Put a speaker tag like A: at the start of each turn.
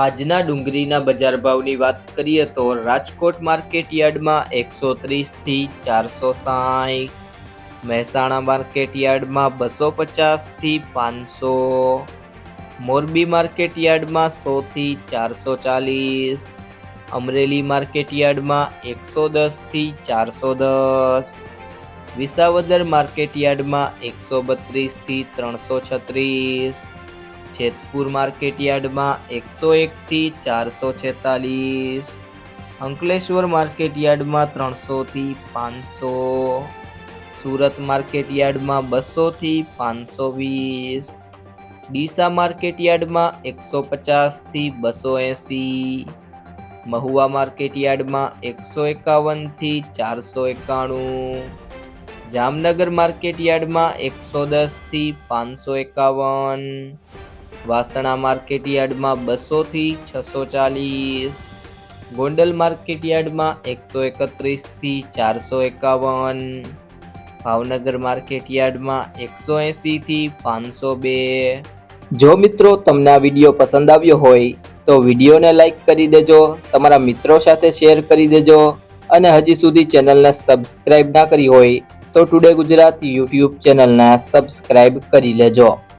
A: આજના ડુંગળીના બજાર ભાવની વાત કરીએ તો રાજકોટ માર્કેટ યાર્ડમાં એકસો ત્રીસથી ચારસો સાઠ મહેસાણા માર્કેટ યાર્ડમાં બસો પચાસથી પાંચસો. મોરબી માર્કેટ યાર્ડમાં સોથી ચારસો ચાલીસ. અમરેલી માર્કેટ યાર્ડમાં એકસો દસથી ચારસો દસ. વિસાવદર માર્કેટ યાર્ડમાં એકસો બત્રીસથી ત્રણસો છત્રીસ. જેતપુર માર્કેટ યાર્ડમાં એકસો એકથી ચારસો છેતાલીસ. અંકલેશ્વર માર્કેટ યાર્ડમાં ત્રણસોથી પાંચસો. સુરત માર્કેટ યાર્ડમાં બસોથી પાંચસો વીસ. ડીસા માર્કેટ યાર્ડમાં એકસો પચાસથી બસો એંસી. મહુવા માર્કેટ યાર્ડમાં એકસો એકાવનથી ચારસો એકાણું. જામનગર માર્કેટ યાર્ડમાં એકસો દસથી પાંચસો એકાવન. વાસણા માર્કેટ યાર્ડમાં બસોથી છસો ચાલીસ, ગોંડલ માર્કેટ યાર્ડમાં એકસો એકત્રીસથી ચારસો એકાવન, ભાવનગર માર્કેટ યાર્ડમાં એકસો એંસીથી પાંચસો બે. જો મિત્રો તમને આ વીડિયો પસંદ આવ્યો હોય, તો વિડીયોને લાઈક કરી દેજો, તમારા મિત્રો સાથે શેર કરી દેજો, અને હજી સુધી ચેનલને સબસ્ક્રાઇબ ના કરી હોય, તો ટુડે ગુજરાત યુટ્યુબ ચેનલને સબસ્ક્રાઇબ કરી લેજો.